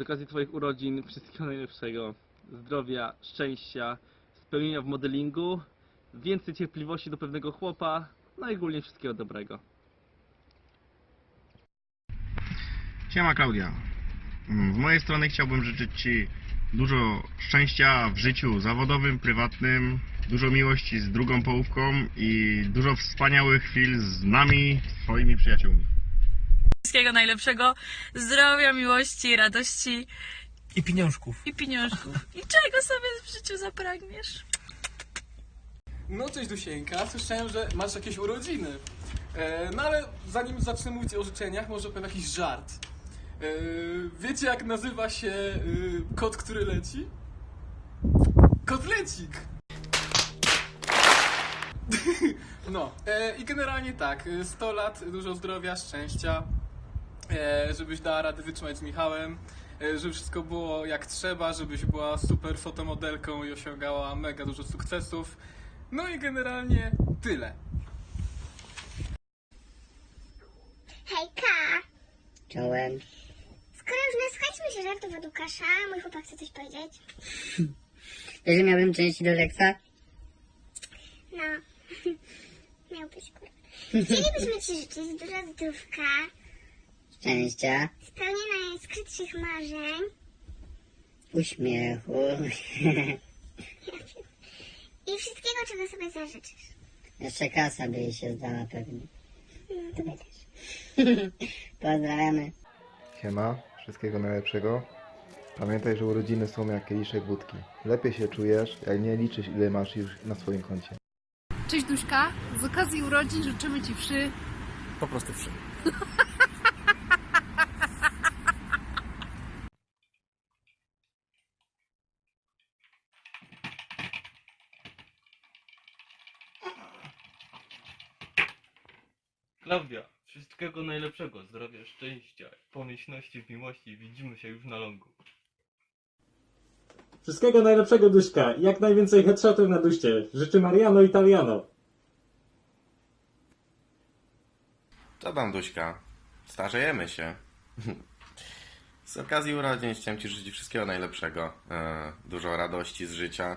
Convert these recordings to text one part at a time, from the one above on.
okazji Twoich urodzin wszystkiego najlepszego, zdrowia, szczęścia, spełnienia w modelingu, więcej cierpliwości do pewnego chłopa, no i ogólnie wszystkiego dobrego. Siema Klaudia. Mm, Z mojej strony chciałbym życzyć Ci dużo szczęścia w życiu zawodowym, prywatnym, dużo miłości z drugą połówką i dużo wspaniałych chwil z nami, Twoimi przyjaciółmi. Wszystkiego najlepszego, zdrowia, miłości, radości I pieniążków. i pieniążków. I czego sobie w życiu zapragniesz? No cześć Dusieńka, słyszałem, że masz jakieś urodziny. E, no ale zanim zacznę mówić o życzeniach, może powiem jakiś żart. E, wiecie jak nazywa się e, kot, który leci? Kotlecik! no, e, i generalnie tak, e, 100 lat, dużo zdrowia, szczęścia, e, żebyś dała radę wytrzymać z Michałem, e, żeby wszystko było jak trzeba, żebyś była super fotomodelką i osiągała mega dużo sukcesów. No i generalnie tyle. Hejka! Czołem. Skoro już nasłuchaliśmy się żartów od Łukasza, mój chłopak chce coś powiedzieć. Wiesz, że miałbym części do Lexa? No, miałbyś kurwa. Chcielibyśmy Ci życzyć dużo zdrówka, Szczęścia, spełnienia najskrytszych marzeń uśmiechu. i wszystkiego, czego sobie zażyczysz. Jeszcze kasa by jej się zdała pewnie. No, tobie też. Pozdrawiamy. Siema, wszystkiego najlepszego. Pamiętaj, że urodziny są jak kieliszek wódki. Lepiej się czujesz, jak nie liczysz ile masz już na swoim koncie. Cześć Duszka, z okazji urodzin życzymy Ci wszy. Po prostu wszy. Klaudia, wszystkiego najlepszego, zdrowia, szczęścia, pomyślności w miłości. Widzimy się już na longu. Wszystkiego najlepszego Duszka i jak najwięcej headshotów na duście. Życzy Mariano Italiano. Co tam, Duśka? Starzejemy się. Z okazji urodzin chciałem Ci życzyć wszystkiego najlepszego. E, dużo radości z życia,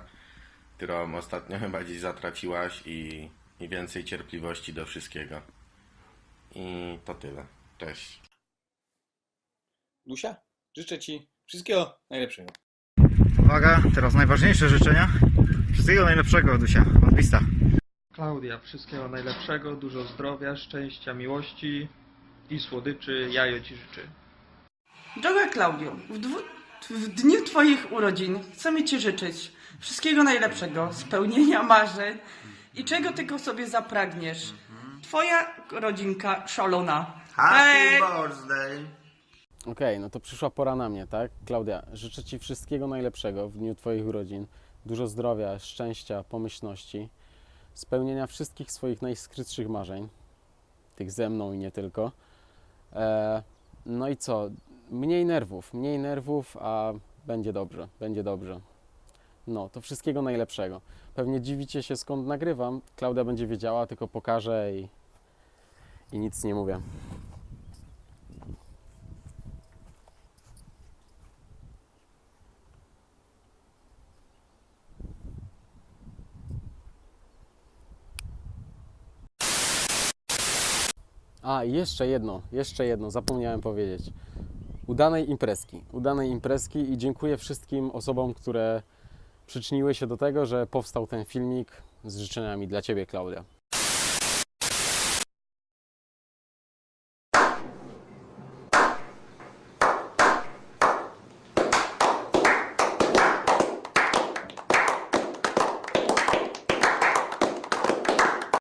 którą ostatnio chyba gdzieś zatraciłaś i, i więcej cierpliwości do wszystkiego. I to tyle. Cześć. Dusia, życzę Ci wszystkiego najlepszego. Uwaga, teraz najważniejsze życzenia. Wszystkiego najlepszego, Dusia. Odbista. Klaudia, wszystkiego najlepszego, dużo zdrowia, szczęścia, miłości i słodyczy, jajo Ci życzy. Droga Klaudio, w, dwu, w dniu Twoich urodzin chcemy Ci życzyć wszystkiego najlepszego, spełnienia marzeń i czego tylko sobie zapragniesz. Twoja rodzinka szalona. Hej! birthday! Okej, no to przyszła pora na mnie, tak? Klaudia, życzę Ci wszystkiego najlepszego w dniu Twoich urodzin. Dużo zdrowia, szczęścia, pomyślności, spełnienia wszystkich swoich najskrytszych marzeń, tych ze mną i nie tylko. E, no i co? Mniej nerwów, mniej nerwów, a będzie dobrze, będzie dobrze. No, to wszystkiego najlepszego. Pewnie dziwicie się skąd nagrywam. Klaudia będzie wiedziała, tylko pokażę i, i nic nie mówię. A, jeszcze jedno, jeszcze jedno, zapomniałem powiedzieć. Udanej imprezki, udanej imprezki i dziękuję wszystkim osobom, które przyczyniły się do tego, że powstał ten filmik z życzeniami dla Ciebie, Klaudia.